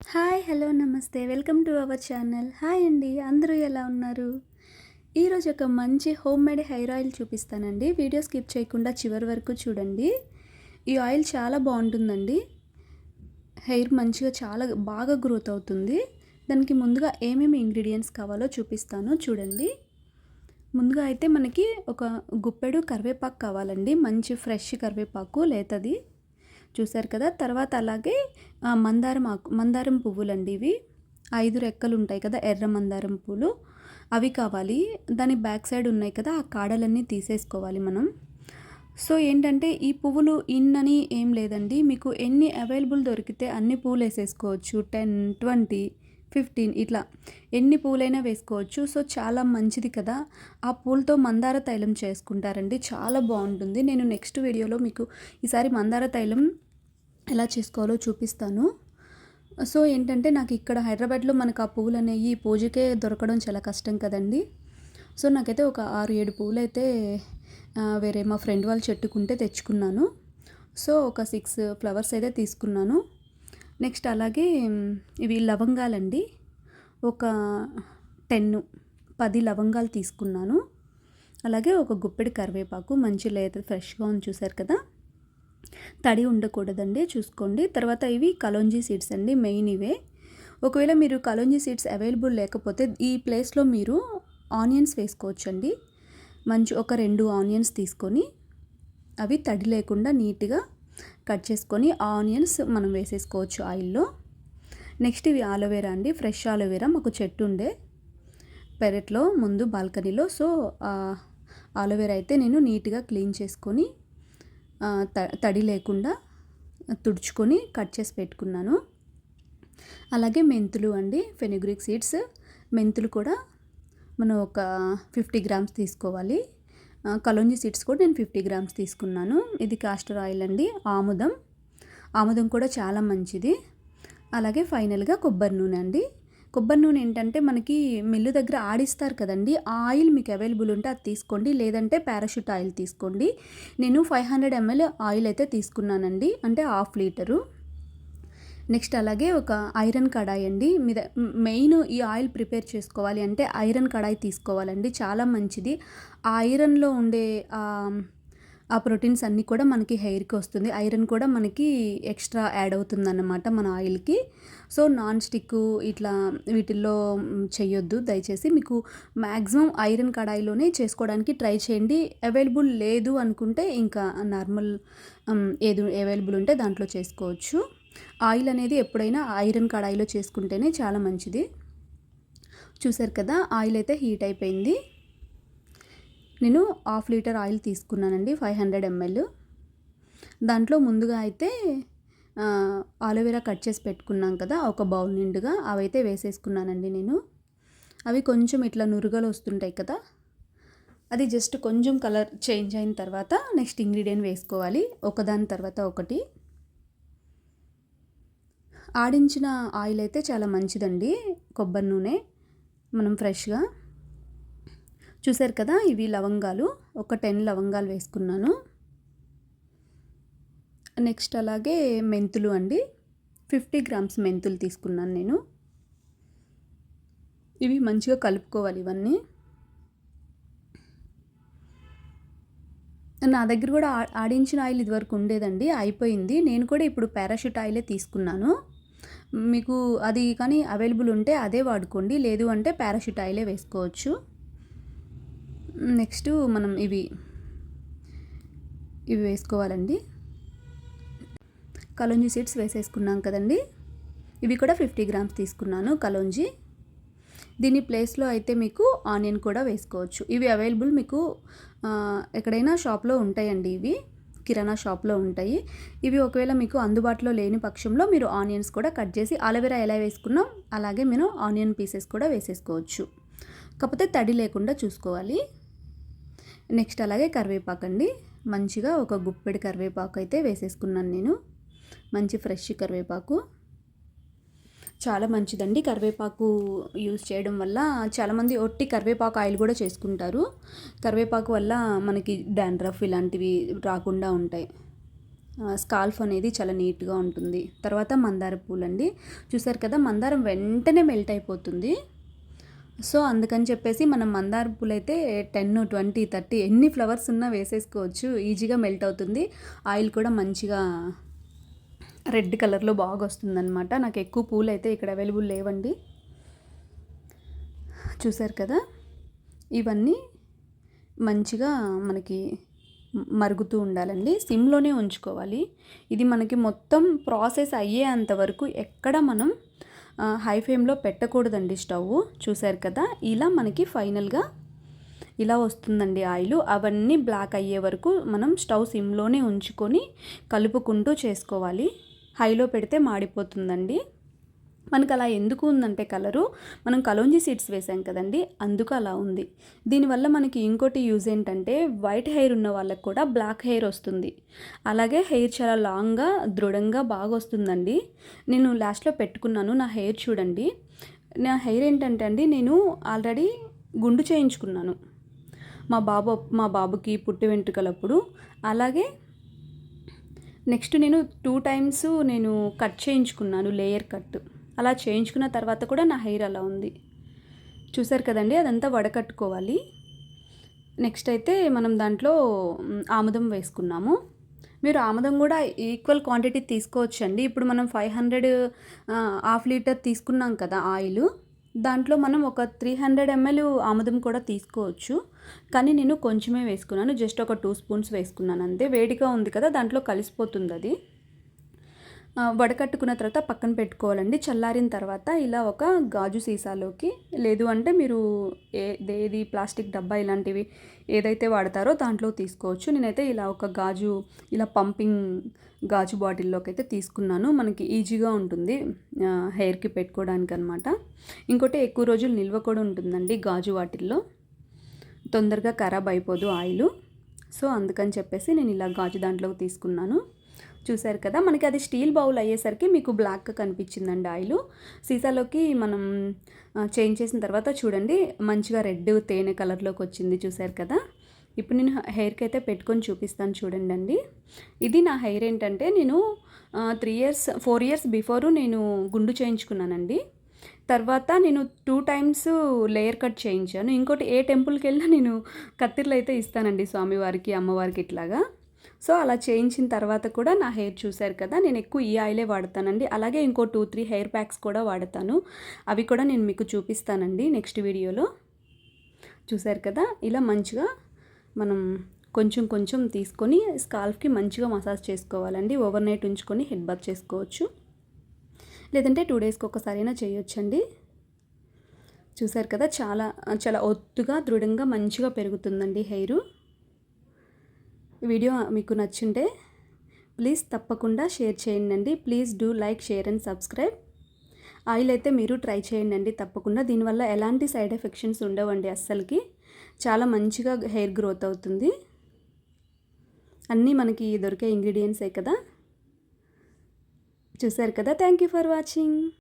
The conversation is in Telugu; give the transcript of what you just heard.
హాయ్ హలో నమస్తే. Welcome to our channel. Hi అండి. అందరూ ఎలా ఉన్నారు? ఈరోజు ఒక మంచి హోమ్ మేడ్ హెయిర్ ఆయిల్ చూపిస్తానండి. వీడియో స్కిప్ చేయకుండా చివరి వరకు చూడండి. ఈ ఆయిల్ చాలా బాగుంటుందండి. హెయిర్ మంచిగా చాలా బాగా గ్రోత్ అవుతుంది. దానికి ముందుగా ఏమేమి ఇంగ్రీడియంట్స్ కావాలో చూపిస్తాను. చూడండి. ముందుగా అయితే మనకి ఒక గుప్పెడు కరివేపాకు కావాలండి. మంచి ఫ్రెష్ కరివేపాకు లేతది. చూసారు కదా? తర్వాత అలాగే మందారం ఆకు మందారం పువ్వులండి ఇవి. ఐదు రెక్కలు ఉంటాయి కదా ఎర్ర మందారం పూలు. అవి కావాలి. దాని బ్యాక్ సైడ్ ఉన్నాయి కదా ఆ కాడలన్నీ తీసేసుకోవాలి మనం. సో ఏంటంటే ఈ పువ్వులు ఇన్ అని ఏం లేదండి. మీకు ఎన్ని అవైలబుల్ దొరికితే అన్ని పూలు వేసేసుకోవచ్చు. టెన్ ట్వంటీ ఫిఫ్టీన్ ఇట్లా ఎన్ని పూలైనా వేసుకోవచ్చు. సో చాలా మంచిది కదా. ఆ పూలతో మందార తైలం చేసుకుంటారండి. చాలా బాగుంటుంది. నేను నెక్స్ట్ వీడియోలో మీకు ఈసారి మందార తైలం ఎలా చేసుకోవాలో చూపిస్తాను. సో ఏంటంటే నాకు ఇక్కడ హైదరాబాద్లో మనకు ఆ పువ్వులు అనేవి పూజకే దొరకడం చాలా కష్టం కదండి. సో నాకైతే ఒక ఆరు ఏడు పువ్వులు అయితే వేరే మా ఫ్రెండ్ వాళ్ళు చెట్టుకుంటే తెచ్చుకున్నాను. సో ఒక సిక్స్ ఫ్లవర్స్ అయితే తీసుకున్నాను. నెక్స్ట్ అలాగే ఇవి లవంగాలండి. ఒక టెన్ పది లవంగాలు తీసుకున్నాను. అలాగే ఒక గుప్పెడి కరివేపాకు మంచి లేత ఫ్రెష్గా ఉంది చూసారు కదా. తడి ఉండకూడదండి చూసుకోండి. తర్వాత ఇవి కలోంజీ సీడ్స్ అండి మెయిన్ ఇవే. ఒకవేళ మీరు కలోంజీ సీడ్స్ అవైలబుల్ లేకపోతే ఈ ప్లేస్లో మీరు ఆనియన్స్ వేసుకోవచ్చండి. మంచి ఒక రెండు ఆనియన్స్ తీసుకొని అవి తడి లేకుండా నీట్గా కట్ చేసుకొని ఆనియన్స్ మనం వేసేసుకోవచ్చు ఆయిల్లో. నెక్స్ట్ ఇవి ఆలోవేరా అండి ఫ్రెష్ ఆలోవేరా. మాకు చెట్టు ఉండే పెరట్లో ముందు బాల్కనీలో. సో ఆలోవేరా అయితే నేను నీట్గా క్లీన్ చేసుకొని తడి లేకుండా తుడుచుకొని కట్ చేసి పెట్టుకున్నాను. అలాగే మెంతులు అండి ఫెనిగ్రిక్ సీడ్స్. మెంతులు కూడా మనం ఒక ఫిఫ్టీ గ్రామ్స్ తీసుకోవాలి. కలోంజి సీడ్స్ కూడా నేను ఫిఫ్టీ గ్రామ్స్ తీసుకున్నాను. ఇది కాస్టర్ ఆయిల్ అండి ఆముదం. ఆముదం కూడా చాలా మంచిది. అలాగే ఫైనల్గా కొబ్బరి నూనె అండి. కొబ్బరి నూనె ఏంటంటే మనకి మిల్లు దగ్గర ఆడిస్తారు కదండి. ఆ ఆయిల్ మీకు అవైలబుల్ ఉంటే అది తీసుకోండి. లేదంటే పారాషూట్ ఆయిల్ తీసుకోండి. నేను ఫైవ్ హండ్రెడ్ ఎంఎల్ ఆయిల్ అయితే తీసుకున్నానండి. అంటే హాఫ్ లీటరు. నెక్స్ట్ అలాగే ఒక ఐరన్ కడాయి అండి. మీద మెయిన్ ఈ ఆయిల్ ప్రిపేర్ చేసుకోవాలి అంటే ఐరన్ కడాయి తీసుకోవాలండి. చాలా మంచిది. ఆ ఐరన్లో ఉండే ఆ ప్రోటీన్స్ అన్నీ కూడా మనకి హెయిర్కి వస్తుంది. ఐరన్ కూడా మనకి ఎక్స్ట్రా యాడ్ అవుతుందన్నమాట మన ఆయిల్కి. సో నాన్ స్టిక్ ఇట్లా వీటిల్లో చేయొద్దు దయచేసి మీకు మ్యాక్సిమం ఐరన్ కడాయిలోనే చేసుకోవడానికి ట్రై చేయండి. అవైలబుల్ లేదు అనుకుంటే ఇంకా నార్మల్ ఏది అవైలబుల్ ఉంటే దాంట్లో చేసుకోవచ్చు. ఆయిల్ అనేది ఎప్పుడైనా ఐరన్ కడాయిలో చేసుకుంటేనే చాలా మంచిది. చూసారు కదా ఆయిల్ అయితే హీట్ అయిపోయింది. నేను హాఫ్ లీటర్ ఆయిల్ తీసుకున్నానండి ఫైవ్ హండ్రెడ్ ఎంఎల్. దాంట్లో ముందుగా అయితే ఆలోవేరా కట్ చేసి పెట్టుకున్నాం కదా ఒక బౌల్ నిండుగా అవైతే వేసేసుకున్నానండి నేను. అవి కొంచెం ఇట్లా నురుగలు వస్తుంటాయి కదా అది జస్ట్ కొంచెం కలర్ చేంజ్ అయిన తర్వాత నెక్స్ట్ ఇంగ్రీడియంట్ వేసుకోవాలి ఒకదాని తర్వాత ఒకటి. ఆడించిన ఆయిల్ అయితే చాలా మంచిదండి కొబ్బరి నూనె మనం ఫ్రెష్గా. చూసారు కదా ఇవి లవంగాలు. ఒక టెన్ లవంగాలు వేసుకున్నాను. నెక్స్ట్ అలాగే మెంతులు అండి. ఫిఫ్టీ గ్రామ్స్ మెంతులు తీసుకున్నాను నేను. ఇవి మంచిగా కలుపుకోవాలి ఇవన్నీ. నా దగ్గర కూడా ఆడించిన ఆయిల్ ఇదివరకు ఉండేదండి అయిపోయింది. నేను కూడా ఇప్పుడు పారాషూట్ ఆయిలే తీసుకున్నాను. మీకు అది కానీ అవైలబుల్ ఉంటే అదే వాడుకోండి లేదు అంటే పారాషూట్ ఆయిలే వేసుకోవచ్చు. నెక్స్ట్ మనం ఇవి ఇవి వేసుకోవాలండి. కలోంజీ సీడ్స్ వేసేసుకున్నాం కదండి. ఇవి కూడా ఫిఫ్టీ గ్రామ్స్ తీసుకున్నాను కలోంజీ. దీని ప్లేస్లో అయితే మీకు ఆనియన్ కూడా వేసుకోవచ్చు. ఇవి అవైలబుల్ మీకు ఎక్కడైనా షాప్లో ఉంటాయండి ఇవి కిరాణా షాప్లో ఉంటాయి. ఇవి ఒకవేళ మీకు అందుబాటులో లేని పక్షంలో మీరు ఆనియన్స్ కూడా కట్ చేసి అలోవెరా ఎలా వేసుకున్నాం అలాగే మీరు ఆనియన్ పీసెస్ కూడా వేసేసుకోవచ్చు. కాకపోతే తడి లేకుండా చూసుకోవాలి. నెక్స్ట్ అలాగే కరివేపాకు అండి మంచిగా ఒక గుప్పెడి కరివేపాకు అయితే వేసేసుకున్నాను నేను. మంచి ఫ్రెష్ కరివేపాకు. చాలా మంచిదండి కరివేపాకు యూజ్ చేయడం వల్ల. చాలామంది ఒట్టి కరివేపాకు ఆయిల్ కూడా చేసుకుంటారు. కరివేపాకు వల్ల మనకి డాండ్రఫ్ ఇలాంటివి రాకుండా ఉంటాయి. స్కాల్ఫ్ అనేది చాలా నీట్గా ఉంటుంది. తర్వాత మందార పూలండి. చూసారు కదా మందారం వెంటనే మెల్ట్ అయిపోతుంది. సో అందుకని చెప్పేసి మనం మందార పూలు అయితే టెన్ ట్వంటీ థర్టీ ఎన్ని ఫ్లవర్స్ ఉన్నా వేసేసుకోవచ్చు. ఈజీగా మెల్ట్ అవుతుంది. ఆయిల్ కూడా మంచిగా రెడ్ కలర్లో బాగా వస్తుందన్నమాట నాకు ఎక్కువ పూలు అయితే ఇక్కడ అవైలబుల్ లేవండి. చూసారు కదా? ఇవన్నీ మంచిగా మనకి మరుగుతూ ఉండాలండి. సిమ్లోనే ఉంచుకోవాలి. ఇది మనకి మొత్తం ప్రాసెస్ అయ్యేంత వరకు ఎక్కడ మనం హై ఫ్లేమ్లో పెట్టకూడదండి స్టవ్ చూసారు కదా? ఇలా మనకి ఫైనల్గా ఇలా వస్తుందండి ఆయిల్. అవన్నీ బ్లాక్ అయ్యే వరకు మనం స్టవ్ సిమ్లోనే ఉంచుకొని కలుపుకుంటూ చేసుకోవాలి. హైలో పెడితే మాడిపోతుందండి. మనకు అలా ఎందుకు ఉందంటే కలరు మనం కలోంజీ సీడ్స్ వేసాం కదండి అందుకు అలా ఉంది. దీనివల్ల మనకి ఇంకోటి యూజ్ ఏంటంటే వైట్ హెయిర్ ఉన్న వాళ్ళకి కూడా బ్లాక్ హెయిర్ వస్తుంది. అలాగే హెయిర్ చాలా లాంగ్గా దృఢంగా బాగా వస్తుందండి. నేను లాస్ట్లో పెట్టుకున్నాను నా హెయిర్ చూడండి. నా హెయిర్ ఏంటంటే అండి నేను ఆల్రెడీ గుండు చేయించుకున్నాను. మా బాబు మా బాబుకి పుట్టి వెంట్రుకలప్పుడు. అలాగే నెక్స్ట్ నేను టూ టైమ్స్ నేను కట్ చేయించుకున్నాను లేయర్ కట్. అలా చేయించుకున్న తర్వాత కూడా నా హెయిర్ అలా ఉంది. చూసారు కదండి అదంతా వడకట్టుకోవాలి. నెక్స్ట్ అయితే మనం దాంట్లో ఆముదం వేసుకున్నాము. మీరు ఆముదం కూడా ఈక్వల్ క్వాంటిటీ తీసుకోవచ్చండి. ఇప్పుడు మనం ఫైవ్ హండ్రెడ్ హాఫ్ లీటర్ తీసుకున్నాం కదా ఆయిల్. దాంట్లో మనం ఒక త్రీ హండ్రెడ్ ఎంఎల్ ఆముదం కూడా తీసుకోవచ్చు. కానీ నేను కొంచెమే వేసుకున్నాను. జస్ట్ ఒక టూ స్పూన్స్ వేసుకున్నాను అంతే. వేడిగా ఉంది కదా దాంట్లో కలిసిపోతుంది అది. వడకట్టుకున్న తర్వాత పక్కన పెట్టుకోవాలండి. చల్లారిన తర్వాత ఇలా ఒక గాజు సీసాలోకి లేదు అంటే మీరు ఏ ఏది ప్లాస్టిక్ డబ్బా ఇలాంటివి ఏదైతే వాడతారో దాంట్లో తీసుకోవచ్చు. నేనైతే ఇలా ఒక గాజు ఇలా పంపింగ్ గాజు బాటిల్లోకి అయితే తీసుకున్నాను. మనకి ఈజీగా ఉంటుంది హెయిర్కి పెట్టుకోవడానికి అనమాట ఇంకోటి ఎక్కువ రోజులు నిల్వ కూడా ఉంటుందండి గాజు వాటిల్లో. తొందరగా ఖరాబ్ అయిపోదు ఆయిల్. సో అందుకని చెప్పేసి నేను ఇలా గాజు దాంట్లోకి తీసుకున్నాను. చూసారు కదా మనకి అది స్టీల్ బౌల్ అయ్యేసరికి మీకు బ్లాక్ కనిపించిందండి ఆయిల్. సీసాలోకి మనం చేంజ్ చేసిన తర్వాత చూడండి మంచిగా రెడ్ తేనె కలర్లోకి వచ్చింది చూసారు కదా. ఇప్పుడు నేను హెయిర్కి అయితే పెట్టుకొని చూపిస్తాను చూడండి అండి. ఇది నా హెయిర్ ఏంటంటే నేను three years four years before నేను గుండు చేయించుకున్నానండి. తర్వాత నేను టూ టైమ్స్ లేయర్ కట్ చేయించాను. ఇంకోటి ఏ టెంపుల్కి వెళ్ళినా నేను కత్తిర్లు అయితే ఇస్తానండి స్వామివారికి అమ్మవారికి ఇట్లాగా. సో అలా చేయించిన తర్వాత కూడా నా హెయిర్ చూశారు కదా నేను ఎక్కువ ఈ ఆయిలే వాడతానండి. అలాగే ఇంకో టూ త్రీ హెయిర్ ప్యాక్స్ కూడా వాడతాను. అవి కూడా నేను మీకు చూపిస్తానండి నెక్స్ట్ వీడియోలో. చూశారు కదా ఇలా మంచిగా మనం కొంచెం కొంచెం తీసుకొని స్కాల్ఫ్కి మంచిగా మసాజ్ చేసుకోవాలండి. ఓవర్ నైట్ ఉంచుకొని హెడ్ బాత్ చేసుకోవచ్చు. లేదంటే టూ డేస్కి ఒకసారైనా చేయొచ్చండి. చూసారు కదా చాలా చాలా ఒత్తుగా దృఢంగా మంచిగా పెరుగుతుందండి హెయిర్. వీడియో మీకు నచ్చుంటే ప్లీజ్ తప్పకుండా షేర్ చేయండి. Please do like share and subscribe. Oil అయితే మీరు ట్రై చేయండి తప్పకుండా. దీనివల్ల ఎలాంటి సైడ్ ఎఫెక్షన్స్ ఉండవండి అస్సలకి. చాలా మంచిగా హెయిర్ గ్రోత్ అవుతుంది. అన్నీ మనకి దొరికే ఇంగ్రీడియంట్సే కదా. చూసారు కదా? Thank you for watching.